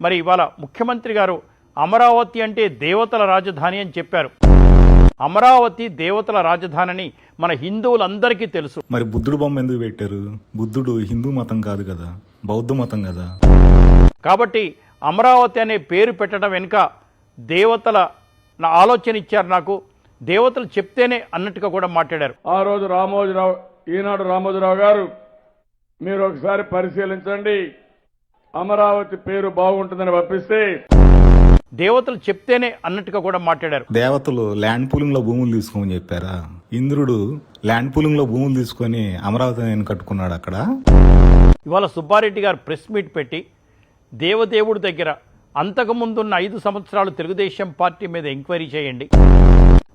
మరి ఇవాళ ముఖ్యమంత్రి గారు అమరావతి అంటే దేవతల రాజధాని అని చెప్పారు. అమరావతి దేవతల రాజధాని మన హిందువులందరికీ తెలుసు. మరి బుద్ధుడు బొమ్మ ఎందుకు పెట్టారు? బుద్ధుడు హిందూ మతం కాదు కదా బౌద్ధ మతం కదా? కాబట్టి అమరావతి అనే పేరు పెట్టడం వెనుక దేవతల నా ఆలోచన ఇచ్చారు నాకు. దేవతలు చెప్తేనే అన్నట్టుగా కూడా మాట్లాడారు. ఆ రోజు రామోజీరావు ఈనాడు రామోజీరావు గారు మీరు ఒకసారి పరిశీలించండి. అమరావతి పేరు బాగుంటుందని పంపిస్తే దేవతలు చెప్తేనే అన్నట్టుగా కూడా మాట్లాడారు. దేవతలు ల్యాండ్ పూలింగ్లో భూములు తీసుకోమని చెప్పారా? ఇంద్రుడు ల్యాండ్ పూలింగ్లో భూములు తీసుకొని అమరావతి నేను కట్టుకున్నాడు అక్కడ. ఇవాళ సుబ్బారెడ్డి గారు ప్రెస్ మీట్ పెట్టి దేవదేవుడి దగ్గర అంతకుముందున్న ఐదు సంవత్సరాలు తెలుగుదేశం పార్టీ మీద ఎంక్వైరీ చేయండి.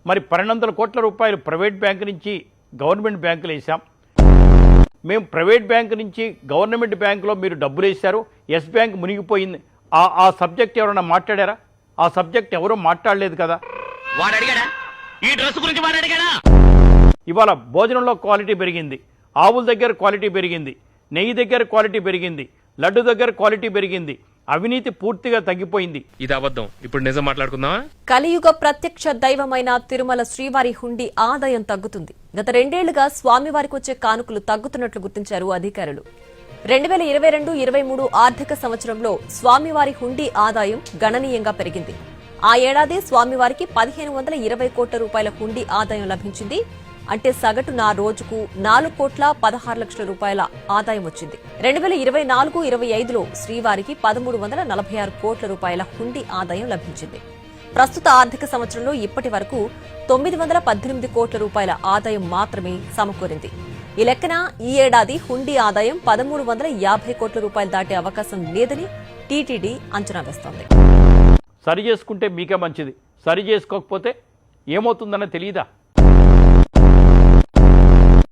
మరి పన్నెండు వందల కోట్ల రూపాయలు ప్రైవేట్ బ్యాంక్ నుంచి గవర్నమెంట్ బ్యాంకులు వేసాం మేము ప్రైవేట్ బ్యాంక్ నుంచి గవర్నమెంట్ బ్యాంకులో మీరు డబ్బులు వేశారు. ఎస్ బ్యాంక్ మునిగిపోయింది. ఆ ఆ సబ్జెక్ట్ ఎవరైనా మాట్లాడారా? ఆ సబ్జెక్ట్ ఎవరూ మాట్లాడలేదు కదా. వాడు అడిగాడా? ఈ డ్రెస్ గురించి వాడు అడిగాడా? ఇవాళ భోజనంలో క్వాలిటీ పెరిగింది. ఆవుల దగ్గర క్వాలిటీ పెరిగింది. నెయ్యి దగ్గర క్వాలిటీ పెరిగింది. లడ్డు దగ్గర క్వాలిటీ పెరిగింది. అవినీతి పూర్తిగా తగ్గిపోయింది. ఇది అబద్ధం. ఇప్పుడు నిజం మాట్లాడుకుందామా? కలియుగ ప్రత్యక్ష దైవమైన తిరుమల శ్రీవారి హుండీ ఆదాయం తగ్గుతుంది. గత రెండేళ్ళుగా స్వామివారికి వచ్చే కానుకలు తగ్గుతున్నట్లు గుర్తించారు అధికారులు. రెండు వేల ఇరవై రెండు ఇరవై మూడు ఆర్థిక సంవత్సరంలో స్వామివారి హుండీ ఆదాయం గణనీయంగా పెరిగింది. ఆ ఏడాది స్వామివారికి పదిహేను వందల ఇరవై కోట్ల రూపాయల హుండీ ఆదాయం లభించింది. అంటే సగటున రోజుకు నాలుగు కోట్ల పదహారు లక్షల రూపాయల ఆదాయం వచ్చింది. రెండు వేల ఇరవై నాలుగు ఇరవై ఐదులో శ్రీవారికి పదమూడు వందల నలభై ఆరు కోట్ల రూపాయల హుండీ ఆదాయం లభించింది. ప్రస్తుత ఆర్థిక సంవత్సరంలో ఇప్పటి వరకు తొమ్మిది వందల పద్దెనిమిది కోట్ల రూపాయల ఆదాయం మాత్రమే సమకూరింది. ఈ లెక్కన ఈ ఏడాది హుండీ ఆదాయం పదమూడు వందల యాభై కోట్ల రూపాయలు దాటే అవకాశం లేదని టీటీడీ అంచనా వేస్తోంది. సరి చేసుకుంటే మీకే మంచిది. సరి చేసుకోకపోతే ఏమవుతుందన్న తెలియదా